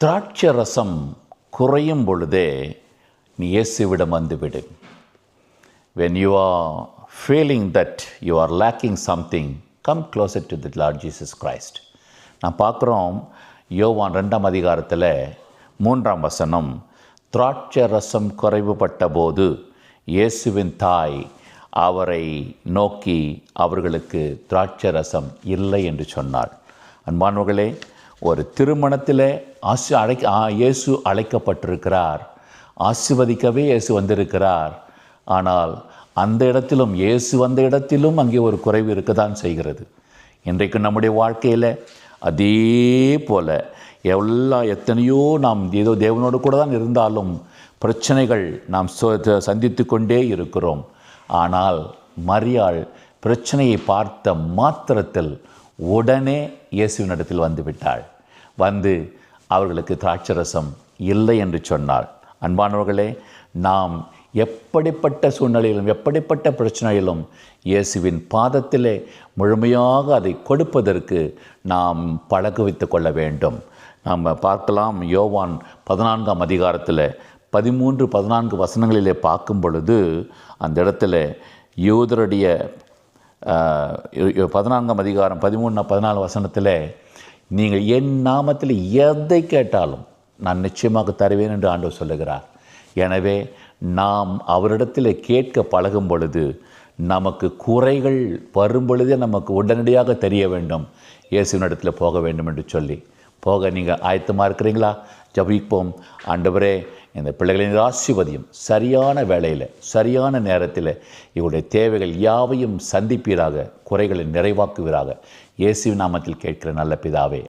திராட்சை ரசம் குறையும் பொழுதே நீ இயேசுவிடம் வந்துவிடு. When you are feeling that you are lacking something come closer to the Lord Jesus Christ நான் பார்க்குறோம் யோவான் ரெண்டாம் அதிகாரத்தில் மூன்றாம் வசனம் திராட்சை ரசம் குறைவுபட்ட போது இயேசுவின் தாய் அவரை நோக்கி அவர்களுக்கு திராட்சை ரசம் இல்லை என்று சொன்னாள். அன்பானவர்களே ஒரு திருமணத்தில் ஆசி அழைக்க இயேசு அழைக்கப்பட்டிருக்கிறார். ஆசிர்வதிக்கவே இயேசு வந்திருக்கிறார். ஆனால் அந்த இடத்திலும் இயேசு வந்த இடத்திலும் அங்கே ஒரு குறைவு இருக்க தான் செய்கிறது. இன்றைக்கு நம்முடைய வாழ்க்கையில் அதே போல எல்லா எத்தனையோ நாம் ஏதோ தேவனோடு கூட தான் இருந்தாலும் பிரச்சனைகள் நாம் சந்தித்து கொண்டே இருக்கிறோம். ஆனால் மரியாள் பிரச்சனையை பார்த்த மாத்திரத்தில் உடனே இயேசுவினிடத்தில் வந்து விட்டாள் வந்து அவர்களுக்கு திராட்சரசம் இல்லை என்று சொன்னாள். அன்பானவர்களே நாம் எப்படிப்பட்ட சூழ்நிலையிலும் எப்படிப்பட்ட பிரச்சனையிலும் இயேசுவின் பாதத்திலே முழுமையாக அதை கொடுப்பதற்கு நாம் பழகு வைத்து கொள்ள வேண்டும். நாம் பார்க்கலாம் யோவான் பதினான்காம் அதிகாரத்தில் பதிமூன்று பதினான்கு வசனங்களிலே பார்க்கும் பொழுது அந்த இடத்துல யூதருடைய பதினான்காம் அதிகாரம் பதிமூணு பதினாலு வசனத்தில் நீங்கள் என் நாமத்தில் எதை கேட்டாலும் நான் நிச்சயமாக தருவேன் என்று ஆண்டவர் சொல்லுகிறார். எனவே நாம் அவரிடத்தில் கேட்க பழகும் பொழுது நமக்கு குறைகள் வரும் பொழுதே நமக்கு உடனடியாக தெரிய வேண்டும். இயேசுவின் இடத்துல போக வேண்டும் என்று சொல்லி. போக நீங்கள் ஆயத்தமாக இருக்கிறீங்களா? ஜபிப்போம். ஆண்டவரே இந்த பிள்ளைகளின் ஆசீர்வதியும் சரியான வேளையில் சரியான நேரத்தில் இவருடைய தேவைகள் யாவையும் சந்திப்பீராக குறைகளை நிறைவாக்குவீராக. இயேசு நாமத்தில் கேட்கிற நல்ல பிதாவே